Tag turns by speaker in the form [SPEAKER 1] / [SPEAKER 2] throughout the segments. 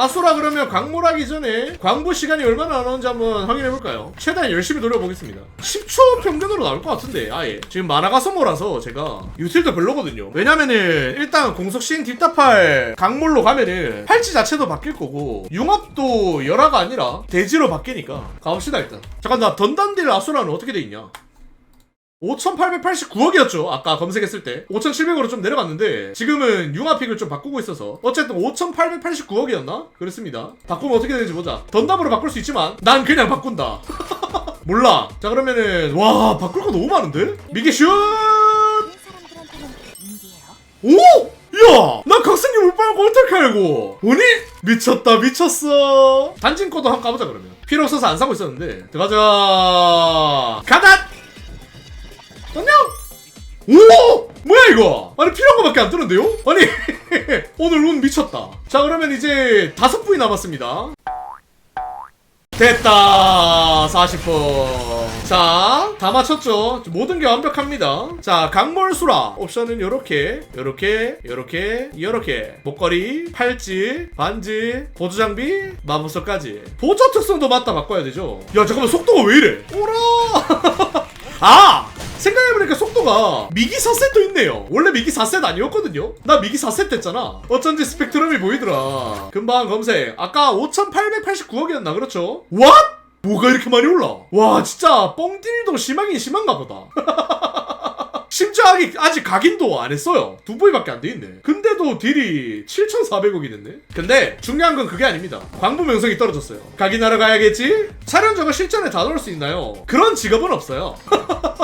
[SPEAKER 1] 아수라 그러면 광물하기 전에 광부 시간이 얼마나 나오는지 한번 확인해볼까요? 최대한 열심히 노려보겠습니다. 10초 평균으로 나올 것 같은데 아예. 지금 만화가 소모라서 제가 유틸도 별로거든요. 왜냐면은 일단 공속 시행 뒷다팔 강물로 가면은 팔찌 자체도 바뀔 거고 융합도 열화가 아니라 대지로 바뀌니까 가봅시다 일단. 잠깐 나 던단딜 아수라는 어떻게 돼 있냐 5,889억이었죠. 아까 검색했을 때. 5,700으로 좀 내려갔는데, 지금은 융합픽을 좀 바꾸고 있어서. 어쨌든 5,889억이었나? 그렇습니다. 바꾸면 어떻게 되는지 보자. 던담으로 바꿀 수 있지만, 난 그냥 바꾼다. 몰라. 자, 그러면은, 와, 바꿀 거 너무 많은데? 미기 슛!
[SPEAKER 2] 사람들한테는 인기예요.
[SPEAKER 1] 오! 야! 나 각성기 못 빨고 어떻게 알고? 보니? 미쳤다, 미쳤어. 단진 거도 한번 까보자, 그러면. 필요 없어서 안 사고 있었는데. 들어가자. 가다! 안녕! 오! 뭐야, 이거? 아니, 필요한 거밖에 안 뜨는데요? 아니, 오늘 운 미쳤다. 자, 그러면 이제 다섯 분이 남았습니다. 됐다 40분 자 다 맞췄죠 모든 게 완벽합니다 자 강몰수라 옵션은 요렇게 요렇게 요렇게 요렇게 목걸이 팔찌 반지 보조장비 마법서까지 보조 특성도 맞다 바꿔야 되죠 야 잠깐만 속도가 왜 이래 오라 아 생각해보니까 속도가 미기 4셋도 있네요 원래 미기 4셋 아니었거든요 나 미기 4셋 됐잖아 어쩐지 스펙트럼이 보이더라 금방 검색 아까 5889억이었나 그렇죠 What? 뭐가 이렇게 많이 올라 와 진짜 뻥딜도 심하긴 심한가 보다 심지어 아직, 각인도 안 했어요. 두 부위밖에 안 돼 있네. 근데도 딜이 7,400억이 됐네. 근데 중요한 건 그게 아닙니다. 광부 명성이 떨어졌어요. 각인하러 가야겠지? 촬영적을 실전에 다 넣을 수 있나요? 그런 직업은 없어요.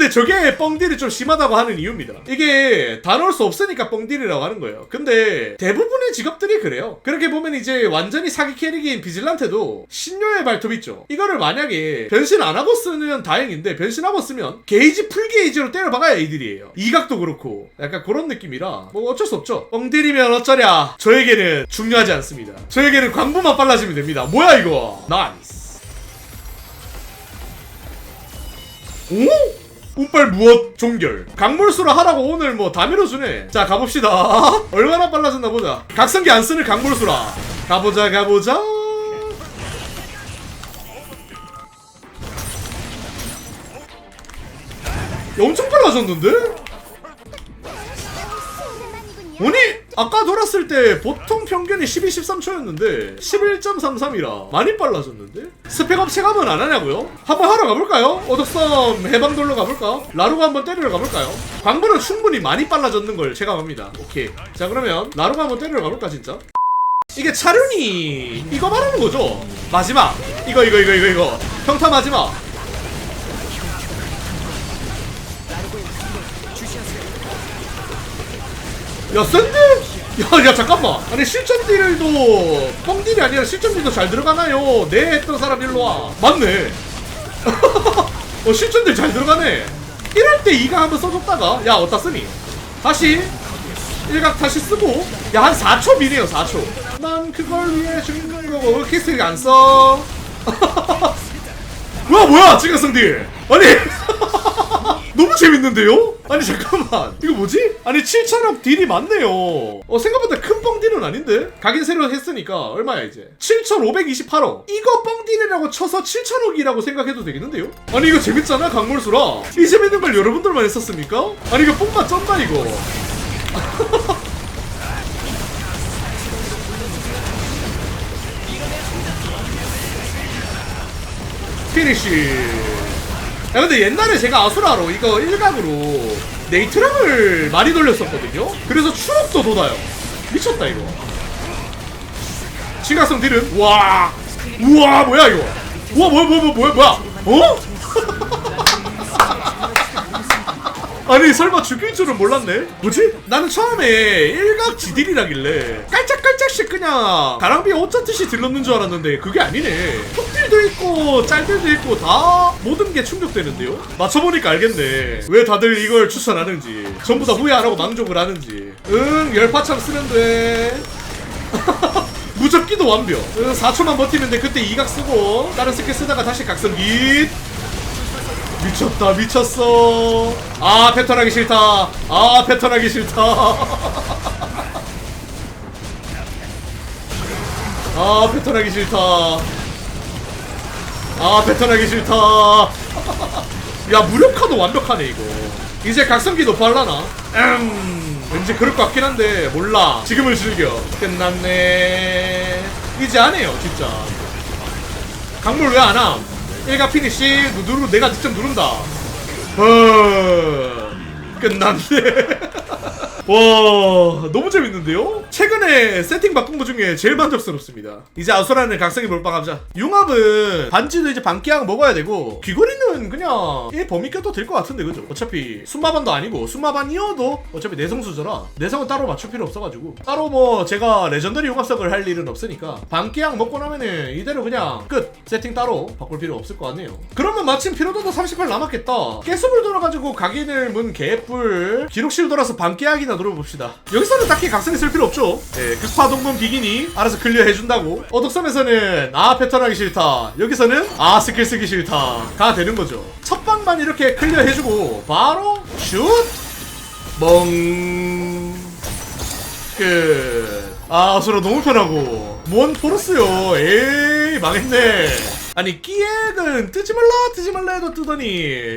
[SPEAKER 1] 근데 저게 뻥딜이 좀 심하다고 하는 이유입니다. 이게 다 넣을 수 없으니까 뻥딜이라고 하는 거예요. 근데 대부분의 직업들이 그래요. 그렇게 보면 이제 완전히 사기 캐릭인 비질란테도 신료의 발톱 있죠. 이거를 만약에 변신 안 하고 쓰면 다행인데 변신하고 쓰면 게이지 풀 게이지로 때려 박아야 이들이에요. 이각도 그렇고 약간 그런 느낌이라 뭐 어쩔 수 없죠. 뻥딜이면 어쩌랴. 저에게는 중요하지 않습니다. 저에게는 광부만 빨라지면 됩니다. 뭐야 이거? 나이스. 오? 운빨 무엇 종결? 강물수로 하라고 오늘 뭐 다 밀어주네. 자 가봅시다. 얼마나 빨라졌나 보자. 각성기 안 쓰는 강물수라. 가보자 가보자. 야, 엄청 빨라졌는데? 아니 아까 돌았을 때 보통 평균이 12, 13초였는데 11.33이라 많이 빨라졌는데? 스펙업 체감은 안 하냐고요? 한번 하러 가볼까요? 오덕섬 해방돌로 가볼까? 라루가 한번 때리러 가볼까요? 광부는 충분히 많이 빨라졌는 걸 체감합니다 오케이 자 그러면 라루가 한번 때리러 가볼까 진짜? 이게 차륜이 이거 말하는 거죠? 마지막 이거 이거 이거 이거 이거 평타 마지막 야 센데? 야, 야 잠깐만. 아니 실전 딜도 뻥 딜이 아니라 실전 딜도 잘 들어가나요? 네 했던 사람 일로 와. 맞네. 어 실전 딜 잘 들어가네. 이럴 때 이가 한번 써줬다가 야 어디다 쓰니? 다시. 일각 다시 쓰고. 야 한 4초 미네요 4초. 난 그걸 위해 죽는 거고 키스를 안 써. 뭐야 뭐야 지각성 딜. 아니 너무 재밌는데요? 아니 잠깐만 이거 뭐지? 아니 7천억 딜이 많네요 어 생각보다 큰 뻥딜은 아닌데? 각인 새로 했으니까 얼마야 이제 7,528억 이거 뻥딜이라고 쳐서 7천억이라고 생각해도 되겠는데요? 아니 이거 재밌잖아 강물수라 이 재밌는 걸 여러분들만 했었습니까? 아니 이거 뽕맛 쩐다 이거 피니쉬 야 근데 옛날에 제가 아수라로 이거 일각으로 네이트랑을 많이 돌렸었거든요? 그래서 추억도 돋아요. 미쳤다 이거. 신각성 딜은? 와! 우와 뭐야 이거? 우와 뭐야 뭐야 뭐야 뭐야? 어? 아니 설마 죽일 줄은 몰랐네. 뭐지? 나는 처음에 일각 지딜이라길래 깔짝깔짝씩 그냥 가랑비에 옷자듯이 들렀는 줄 알았는데 그게 아니네. 톡딜도 있고 짤들도 있고 다 모든 게 충족되는데요? 맞춰보니까 알겠네. 왜 다들 이걸 추천하는지 전부 다 후회 안 하고 만족을 하는지. 응 열파참 돼 무적기도 완벽. 응 4초만 버티면 돼 그때 이각 쓰고 다른 스킬 쓰다가 다시 각성기 미쳤다 미쳤어. 아 패턴 하기 싫다. 아 패턴 하기 싫다. 아 패턴 하기 싫다. 아 패턴 하기 싫다. 야 무력화도 완벽하네 이거. 이제 각성기도 발라나? 음. 왠지 그럴 것 같긴 한데 몰라. 지금을 즐겨. 끝났네. 이제 안 해요 진짜. 강물 왜 안 함 일가 피니시. 누르 내가 직접 누른다. 어 끝났네. 와 너무 재밌는데요? 최근에 세팅 바꾼 것 중에 제일 만족스럽습니다. 이제 아수라는 각성기 몰빵하자. 융합은 반지도 이제 반기약 먹어야 되고 귀걸이 는 그냥 이 범위 껴도 될 것 같은데 그죠? 어차피 순마반도 아니고 순마반이어도 어차피 내성수저라 내성은 따로 맞출 필요 없어가지고. 따로 뭐 제가 레전더리 융합석을 할 일은 없으니까 반기약 먹고 나면은 이대로 그냥 끝. 세팅 따로 바꿀 필요 없을 것 같네요. 그러면 마침 피로도도 38 남았겠다. 깨수불 돌아가지고 각인을 문 개뿔 기록실 돌아서 반기약이나 노려봅시다. 여기서는 딱히 각성이 쓸 필요 없죠. 네, 극파 동문 비기니 알아서 클리어 해준다고. 어독섬에서는 아 패턴 하기 싫다. 여기서는 아 스킬 쓰기 싫다. 가 되는 거죠 첫 방만 이렇게 클리어 해주고 바로 슛 멍. 끝. 아, 소라 너무 편하고. 뭔 포르스요. 에이, 망했네. 아니, 끼액은 뜨지 말라, 뜨지 말라 해도 뜨더니,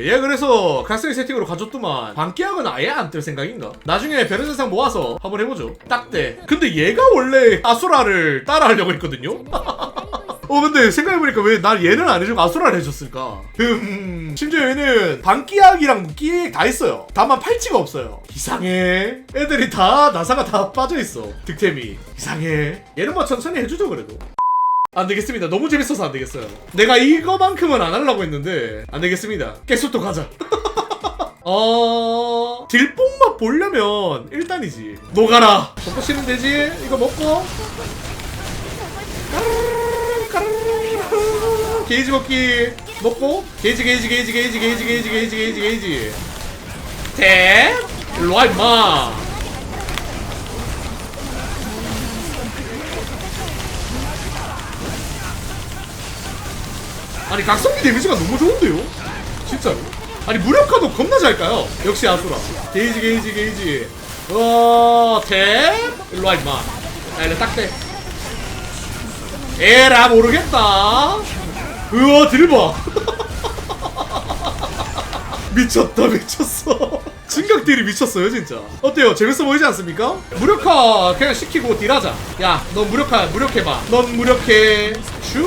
[SPEAKER 1] 얘 그래서 각성기 세팅으로 가졌더만, 반끼약은 아예 안 뜰 생각인가? 나중에 별의세상 모아서 한번 해보죠. 딱대. 근데 얘가 원래 아수라를 따라 하려고 했거든요? 어 근데 생각해보니까 왜난 얘는 안 해주고 아수라를 해줬을까? 음 심지어 얘는 반끼약이랑 끼액 다 있어요. 다만 팔찌가 없어요. 이상해. 애들이 다 나사가 다 빠져있어 득템이. 이상해. 얘는 뭐 천천히 해주죠 그래도. 안 되겠습니다. 너무 재밌어서 안 되겠어요. 내가 이거만큼은 안 하려고 했는데 안 되겠습니다. 깨수또 가자. 어... 딜뽕맛 보려면 일단이지. 녹아라. 먹고 치면 되지. 이거 먹고 게이지 먹기 먹고 게이지 게이지 게이지 게이지 게이지 게이지 게이지 게이지 게이지. 대 일로와 임마. 아니 각성기 데미지가 너무 좋은데요? 진짜로? 아니 무력화도 겁나 잘 까요. 역시 아수라. 게이지 게이지 게이지. 어대 일로와 임마. 야 이래 딱대. 에라 모르겠다 우와 딜봐 미쳤다 미쳤어. 진각 딜이 미쳤어요 진짜. 어때요? 재밌어 보이지 않습니까? 무력화 그냥 시키고 딜하자. 야 넌 무력화 무력해봐. 넌 무력해. 슛!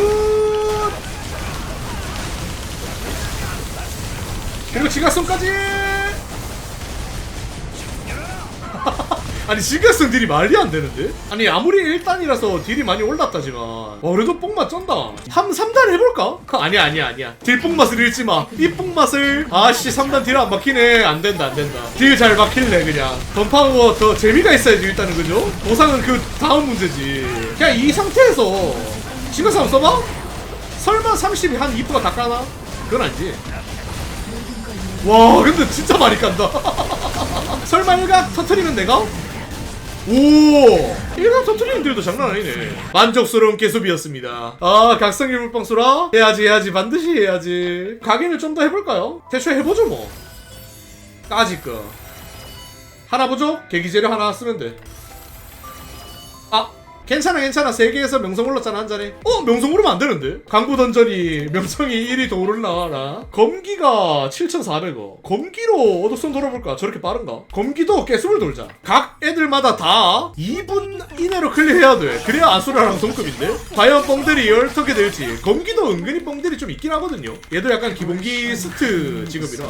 [SPEAKER 1] 그리고 지각성까지 아니 지각성 딜이 말이 안 되는데? 아니 아무리 1단이라서 딜이 많이 올랐다지만 와 그래도 뽕맛 쩐다 한 3단 해볼까? 아니야 아니야 아니야 딜 뽕맛을 잃지 마이 뽕맛을 아씨 3단 딜 안 막히네 안 된다 안 된다 딜 잘 막힐래 그냥 던파워 더 재미가 있어야지 일단은 그죠? 보상은 그 다음 문제지 그냥 이 상태에서 한번 써봐? 설마 30이 한 2%가 다 까나? 그건 아니지 와 근데 진짜 많이 깐다 설마 일각 터트리면 내가? 오! 일각 터트리는 딜도 장난 아니네. 만족스러운 개수비였습니다. 아 각성기 물방수라? 해야지 해야지. 반드시 해야지. 각인을 좀 더 해볼까요? 대충 해보죠 뭐. 까짓 거. 하나 보죠? 계기재료 하나 쓰면 돼 아 괜찮아 괜찮아 세계에서 명성 올랐잖아 한 잔에 어? 명성 오르면 안 되는데? 강구 던전이 명성이 1위 더 오르나 검기가 7,400원 검기로 어독성 돌아볼까? 저렇게 빠른가? 검기도 깨수를 돌자 각 애들마다 다 2분 이내로 클리어해야 돼 그래야 아수라랑 동급인데? 과연 뻥들이 어떻게 될지 검기도 은근히 뻥들이 좀 있긴 하거든요 얘도 약간 기본기 스트 직업이라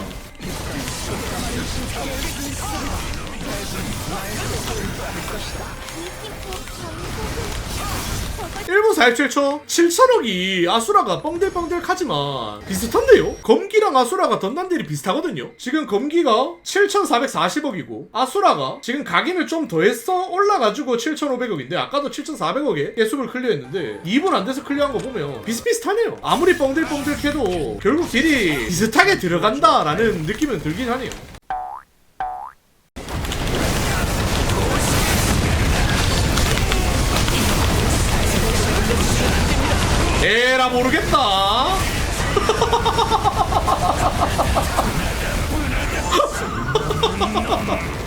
[SPEAKER 1] 1분 47초 7천억이 아수라가 뻥들뻥들 하지만 비슷한데요? 검기랑 아수라가 던단딜이 비슷하거든요. 지금 검기가 7,440억이고 아수라가 지금 각인을 좀 더했어 올라가지고 7,500억인데 아까도 7,400억에 예습을 클리어했는데 2분 안 돼서 클리어한 거 보면 비슷비슷하네요. 아무리 뻥들뻥들 해도 결국 딜이 비슷하게 들어간다라는 느낌은 들긴 하네요 모르겠다.